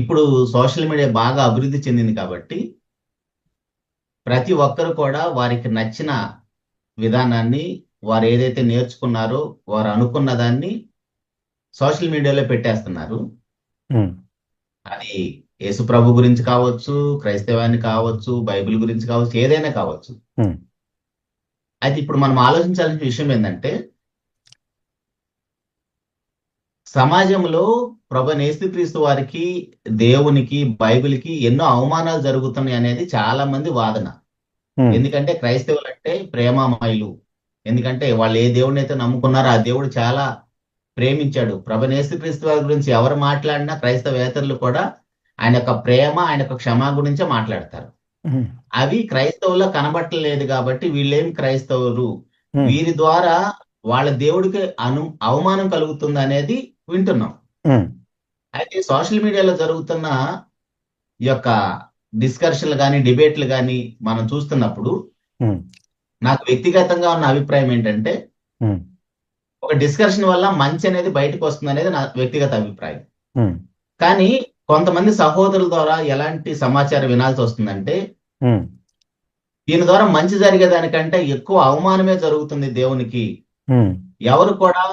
ఇప్పుడు social media బాగా అభివృద్ధి చెందింది కాబట్టి ప్రతి ఒక్కరు కూడా వారికి నచ్చిన విధానాన్ని వారు ఏదైతే నేర్చుకున్నారో వారు అనుకున్న దాన్ని సోషల్ మీడియాలో పెట్టేస్తున్నారు. అది యేసు ప్రభు గురించి కావచ్చు క్రైస్తవాన్ని కావచ్చు బైబిల్ గురించి కావచ్చు ఏదైనా కావచ్చు. అయితే ఇప్పుడు మనం ఆలోచించాల్సిన విషయం ఏంటంటే సమాజంలో ప్రభు నేస్తుక్రీస్తు వారికి దేవునికి బైబిల్కి ఎన్నో అవమానాలు జరుగుతున్నాయి అనేది చాలా మంది వాదన ఎందుకంటే క్రైస్తవులు అంటే ప్రేమామయులు. ఎందుకంటే వాళ్ళు ఏ దేవుడిని అయితే నమ్ముకున్నారో ఆ దేవుడు చాలా ప్రేమించాడు. ప్రభు నేస్తుక్రీస్తు వారి గురించి ఎవరు మాట్లాడినా క్రైస్తవేతరులు కూడా ఆయన యొక్క ప్రేమ ఆయన యొక్క క్షమా గురించే మాట్లాడతారు. అవి క్రైస్తవుల్లో కనబట్టలేదు కాబట్టి వీళ్ళేం క్రైస్తవులు? వీరి ద్వారా వాళ్ళ దేవుడికి అను అవమానం కలుగుతుంది అనేది వింటున్నాం. అయితే సోషల్ మీడియాలో జరుగుతున్న ఈ యొక్క డిస్కషన్లు కానీ డిబేట్లు కానీ మనం చూస్తున్నప్పుడు నాకు వ్యక్తిగతంగా ఉన్న అభిప్రాయం ఏంటంటే ఒక డిస్కషన్ వల్ల మంచి అనేది బయటకు వస్తుంది అనేది నా వ్యక్తిగత అభిప్రాయం. కానీ కొంతమంది సహోదరుల ద్వారా ఎలాంటి సమాచారం వినాల్సి వస్తుందంటే దీని ద్వారా మంచి జరిగేదానికంటే ఎక్కువ అవమానమే జరుగుతుంది దేవునికి. ఎవరు కూడా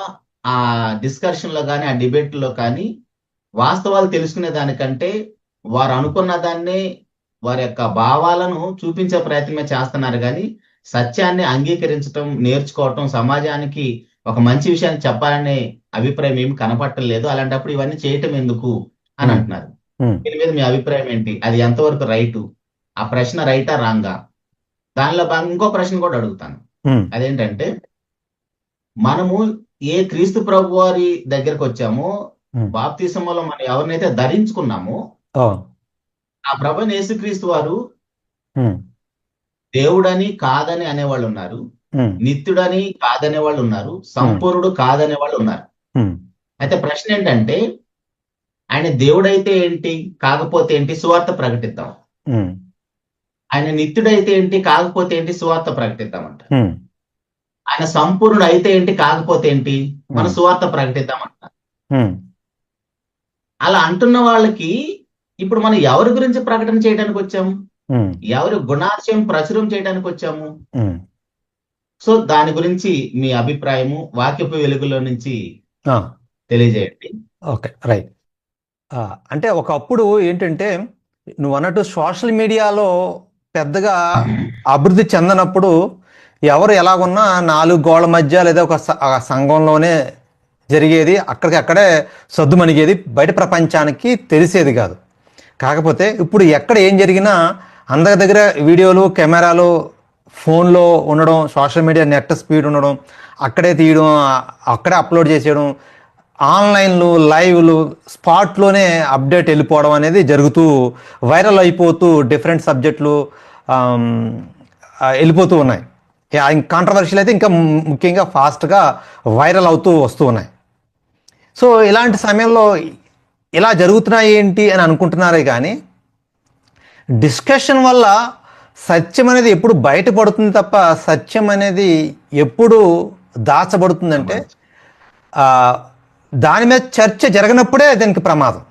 ఆ డిస్కషన్లో కానీ ఆ డిబేట్లో కానీ వాస్తవాలు తెలుసుకునే దానికంటే వారు అనుకున్న దాన్ని వారి యొక్క భావాలను చూపించే ప్రయత్నమే చేస్తున్నారు. కానీ సత్యాన్ని అంగీకరించటం నేర్చుకోవటం సమాజానికి ఒక మంచి విషయాన్ని చెప్పాలనే అభిప్రాయం ఏమి కనపట్టలేదు అలాంటప్పుడు ఇవన్నీ చేయటం ఎందుకు అని. అంటున్నారు. దీని మీద మీ అభిప్రాయం ఏంటి? అది ఎంతవరకు రైటు? ఆ ప్రశ్న రైటా రాంగా? దానిలో ఇంకో ప్రశ్న కూడా అడుగుతాను. అదేంటంటే మనము ఏ క్రీస్తు ప్రభు వారి దగ్గరకు వచ్చామో బాప్తిసంలో మనం ఎవరినైతే ధరించుకున్నామో ఆ. ప్రభు యేసుక్రీస్తు వారు ఉమ్, దేవుడని కాదని అనేవాళ్ళు ఉన్నారు. ఉమ్, నిత్యుడని కాదనే వాళ్ళు ఉన్నారు. సంపూర్ణుడు కాదనే వాళ్ళు ఉన్నారు. అయితే ప్రశ్న ఏంటంటే ఆయన దేవుడైతే ఏంటి కాకపోతే ఏంటి సువార్త ప్రకటిద్దాం. ఆయన నిత్యుడైతే ఏంటి కాకపోతే ఏంటి సువార్త ప్రకటిద్దామంట ఆయన సంపూర్ణుడు అయితే ఏంటి కాకపోతే ఏంటి మన సువార్త ప్రకటిద్దామంట అలా అంటున్న వాళ్ళకి ఇప్పుడు మనం ఎవరి గురించి ప్రకటన చేయడానికి వచ్చాము? ఎవరి గుణాశయం ప్రచురం చేయడానికి వచ్చాము? సో దాని గురించి మీ అభిప్రాయము వాక్యపు వెలుగులో నుంచి తెలియజేయండి. Okay right. అంటే ఒకప్పుడు ఏంటంటే నువ్వు అన్నట్టు సోషల్ మీడియాలో పెద్దగా అభివృద్ధి చెందనప్పుడు ఎవరు ఎలాగున్నా నాలుగు గోళ్ళ మధ్య లేదా ఒక సంఘంలోనే జరిగేది అక్కడికి అక్కడే సద్దుమణిగేది బయట ప్రపంచానికి తెలిసేది కాదు. కాకపోతే ఇప్పుడు ఎక్కడ ఏం జరిగినా అందరి దగ్గర వీడియోలు కెమెరాలు ఫోన్లో ఉండడం సోషల్ మీడియా నెట్ స్పీడ్ ఉండడం అక్కడే తీయడం అక్కడే అప్లోడ్ చేసేయడం ఆన్లైన్లు లైవ్లు స్పాట్లోనే అప్డేట్ వెళ్ళిపోవడం అనేది జరుగుతూ వైరల్ అయిపోతూ డిఫరెంట్ సబ్జెక్టులు వెళ్ళిపోతూ ఉన్నాయి. కాంట్రవర్షియల్ అయితే ఇంకా ముఖ్యంగా ఫాస్ట్గా వైరల్ అవుతూ వస్తూ ఉన్నాయి. సో ఇలాంటి సమయంలో ఇలా జరుగుతున్నాయి ఏంటి అని అనుకుంటున్నారే కానీ డిస్కషన్ వల్ల సత్యం అనేది ఎప్పుడు బయటపడుతుంది తప్ప సత్యం అనేది ఎప్పుడు దాచబడుతుందంటే దాని మీద చర్చ జరగనప్పుడే దానికి ప్రమాదం.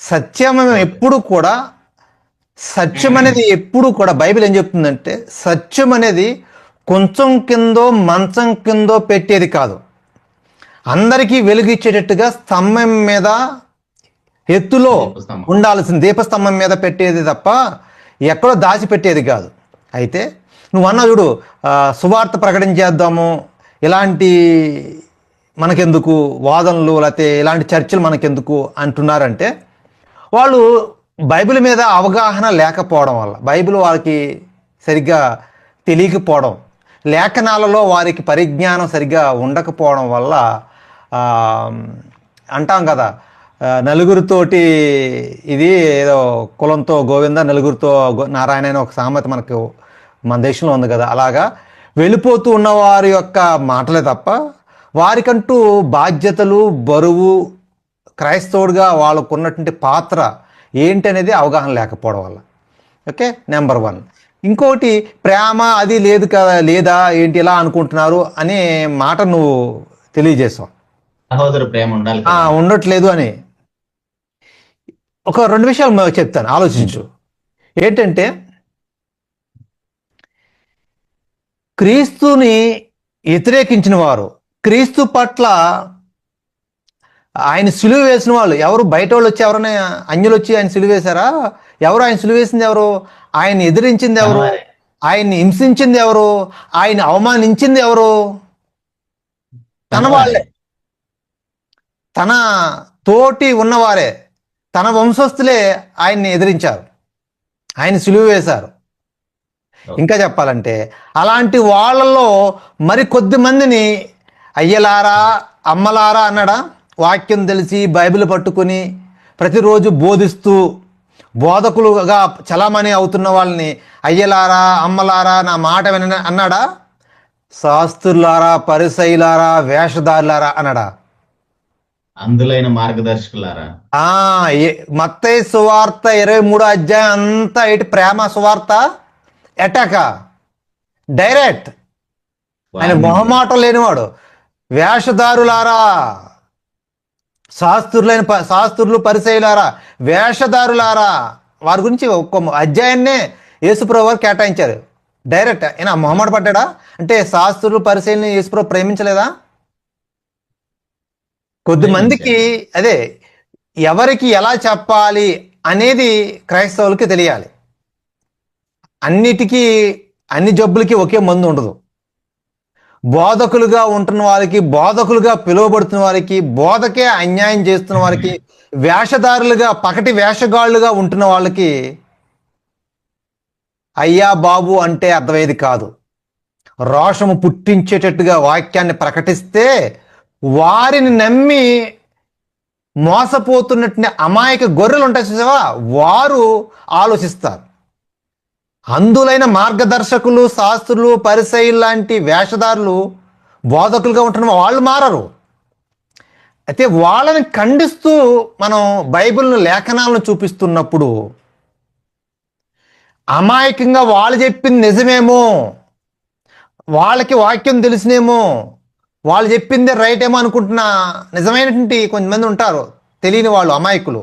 సత్యం ఎప్పుడు కూడా సత్యం అనేది ఎప్పుడు కూడా బైబిల్ ఏం చెప్తుందంటే సత్యం అనేది కొంచెం కిందో మంచం కిందో పెట్టేది కాదు. అందరికీ వెలుగిచ్చేటట్టుగా స్తంభం మీద ఎత్తులో. ఉండాల్సిన దీపస్తంభం మీద పెట్టేది తప్ప ఎక్కడో దాచిపెట్టేది కాదు. అయితే నువ్వు అన్నా చూడు సువార్త ప్రకటించేద్దాము ఇలాంటి మనకెందుకు వాదనలు లేకపోతే ఇలాంటి చర్చలు మనకెందుకు అంటున్నారంటే వాళ్ళు బైబిల్ మీద అవగాహన లేకపోవడం వల్ల బైబిల్ వారికి సరిగ్గా తెలియకపోవడం లేఖనాలలో వారికి పరిజ్ఞానం సరిగ్గా ఉండకపోవడం వల్ల అంటాం కదా నలుగురితోటి ఇది ఏదో కులంతో గోవింద నలుగురితో నారాయణ అనే ఒక సామెత మనకు మన దేశంలో ఉంది కదా. అలాగా వెళ్ళిపోతూ ఉన్న వారి యొక్క మాటలే తప్ప వారికంటూ బాధ్యతలు బరువు క్రైస్తవుడిగా వాళ్ళకు ఉన్నటువంటి పాత్ర ఏంటి అనేది అవగాహన లేకపోవడం వల్ల. ఓకే? నెంబర్ వన్ ఇంకోటి ప్రేమ అది లేదు కదా లేదా ఏంటి ఇలా అనుకుంటున్నారు అనే మాట నువ్వు తెలియజేసావు. సహోదర ప్రేమ ఉండాలి. ఉండట్లేదు అని. ఒక రెండు విషయాలు చెప్తాను. ఆలోచించు. ఏంటంటే క్రీస్తుని వ్యతిరేకించిన వారు క్రీస్తు పట్ల ఆయన సిలువ వేసిన వాళ్ళు. ఎవరు బయట వాళ్ళు వచ్చి ఎవరైనా అన్యులు వచ్చి ఆయన సిలువ వేశారా? ఎవరు ఆయన సిలువ వేసింది ఎవరు? ఆయన ఎదిరించింది ఎవరు? ఆయన్ని హింసించింది ఎవరు? ఆయన అవమానించింది ఎవరు? తన వాళ్ళే. తన తోటి ఉన్నవారే. తన వంశస్థులే ఆయన్ని ఎదిరించారు. ఆయన సిలువ వేశారు. ఇంకా చెప్పాలంటే అలాంటి వాళ్ళలో మరి కొద్ది మందిని అయ్యలారా అమ్మలారా అన్నాడా? వాక్యం తెలిసి బైబిల్ పట్టుకుని ప్రతిరోజు బోధిస్తూ బోధకులుగా చలామణి అవుతున్న వాళ్ళని అయ్యలారా అమ్మలారా నా మాట విన అన్నాడా? శాస్త్రులారా పరిసైలారా వేషధారులారా అన్నాడా? అందులైన మార్గదర్శకులారా. ఆ సువార్త ఇరవై మూడో అధ్యాయం అంతా ఏంటి? ప్రేమ సువార్త? ఎటాక? డైరెక్ట్. ఆయన మొహమాటం లేనివాడు. వేషధారులారా శాస్త్రులైన ప- శాస్త్రులు పరిచయులారా వేషధారులారా వారి గురించి ఒక్క అధ్యాయాన్నే యేసుప్రభు వారు కేటాయించారు. డైరెక్ట్ ఆయన మొహమాట పడ్డాడా? అంటే శాస్త్రులు పరిశీలన యేసుప్రభు ప్రేమించలేదా? కొద్ది మందికి అదే ఎవరికి ఎలా చెప్పాలి అనేది క్రైస్తవులకి తెలియాలి. అన్నిటికీ అన్ని జబ్బులకి ఒకే మందు ఉండదు. బోధకులుగా ఉంటున్న వారికి బోధకులుగా పిలువబడుతున్న వారికి బోధకే అన్యాయం చేస్తున్న వారికి వేషధారులుగా పకటి వేషగాళ్ళుగా ఉంటున్న వాళ్ళకి అయ్యా బాబు అంటే అర్థమయ్యేది కాదు. రోషము పుట్టించేటట్టుగా వాక్యాన్ని ప్రకటిస్తే వారిని నమ్మి మోసపోతున్నట్టు అమాయక గొర్రెలు ఉంటాయి చూసావా? వారు ఆలోచిస్తారు. అందులైన మార్గదర్శకులు శాస్త్రులు పరిసైలు లాంటి వేషధారులు బోధకులుగా ఉంటున్న వాళ్ళు మారరు. అయితే వాళ్ళని ఖండిస్తూ మనం బైబిల్ను లేఖనాలను చూపిస్తున్నప్పుడు అమాయకంగా వాళ్ళు చెప్పింది నిజమేమో వాళ్ళకి వాక్యం తెలిసినేమో వాళ్ళు చెప్పిందే రైట్ ఏమో అనుకుంటున్న నిజమైనటువంటి కొంతమంది ఉంటారు తెలియని వాళ్ళు అమాయకులు.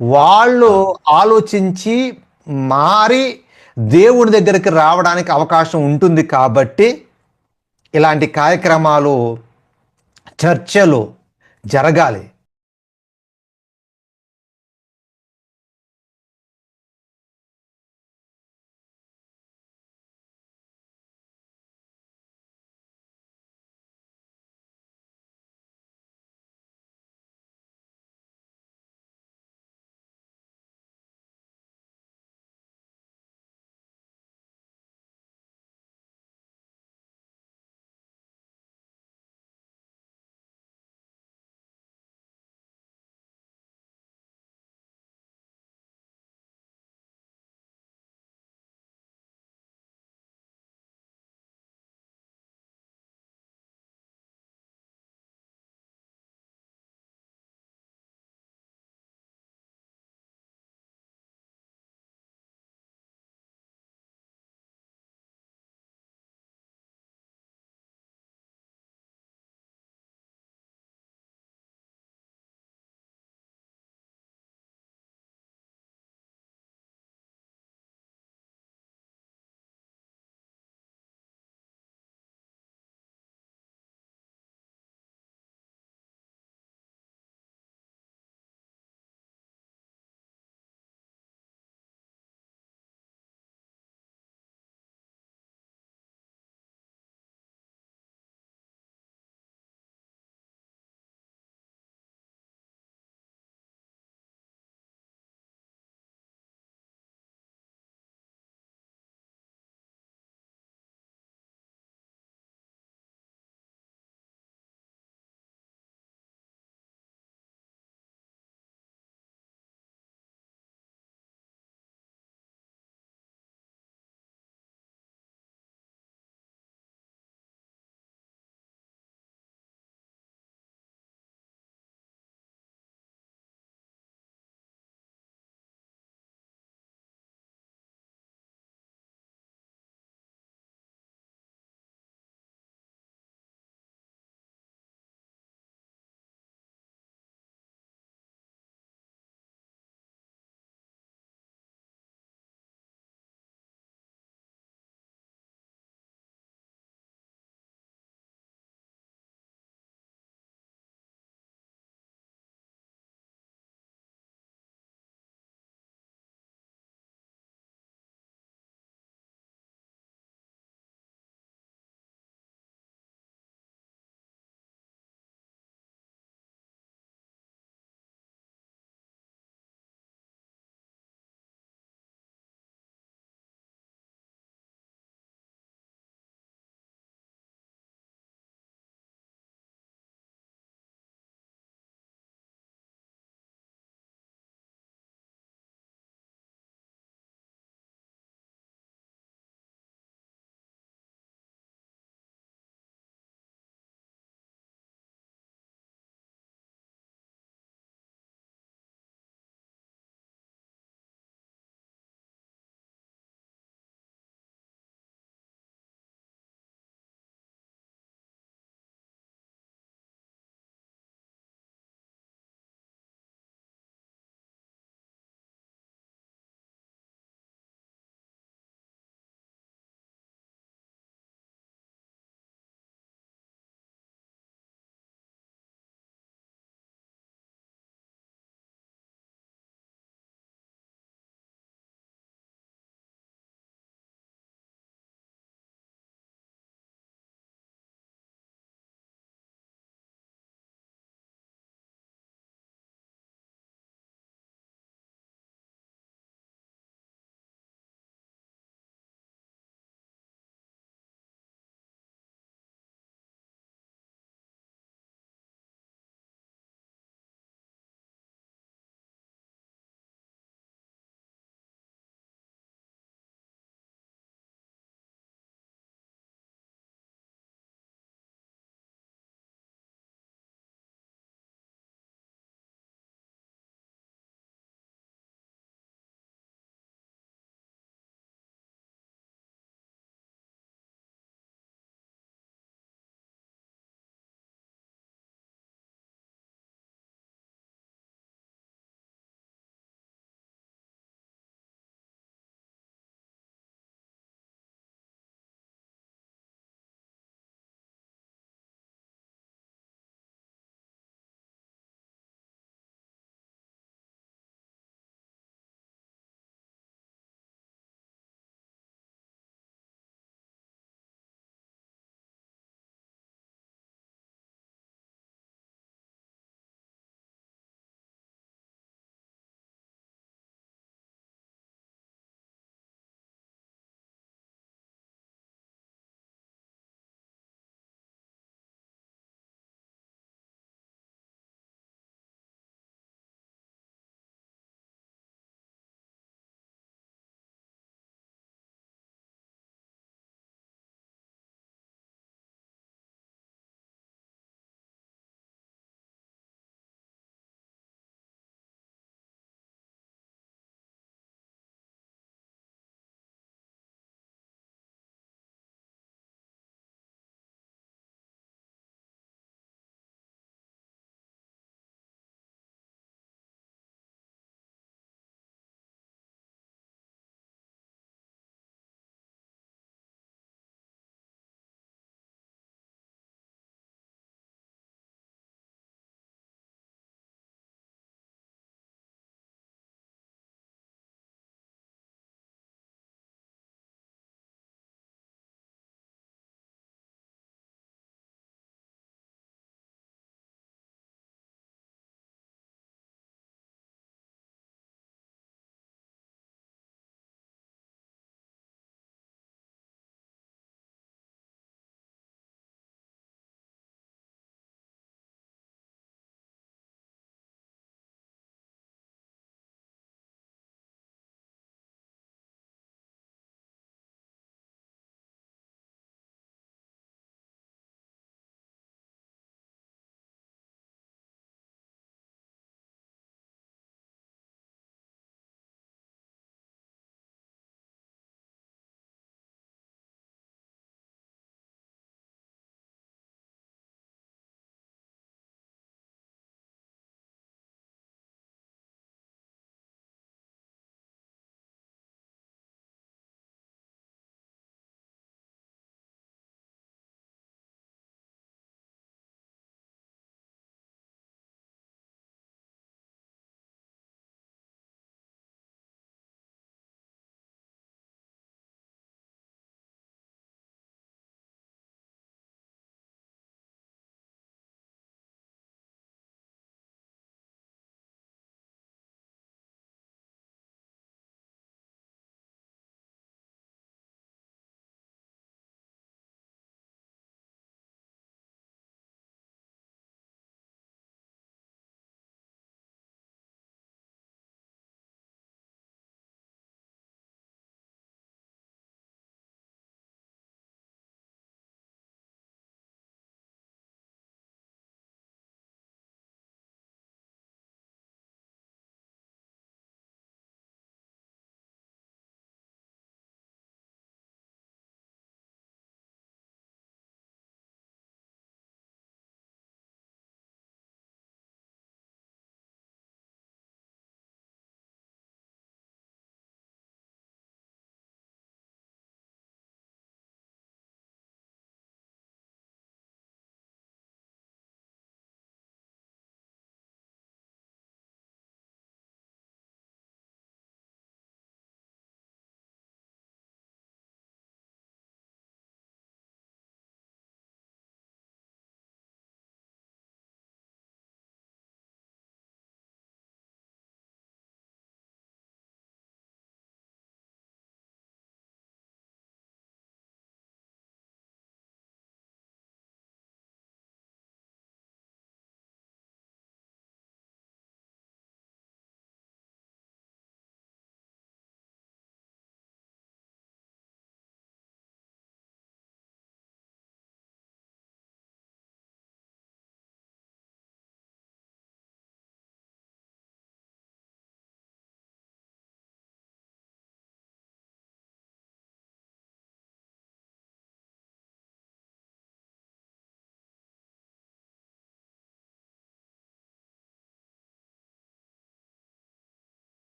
వాళ్ళు ఆలోచించి మారి దేవుడి దగ్గరికి రావడానికి అవకాశం ఉంటుంది కాబట్టి ఇలాంటి కార్యక్రమాలు చర్చలు జరగాలి.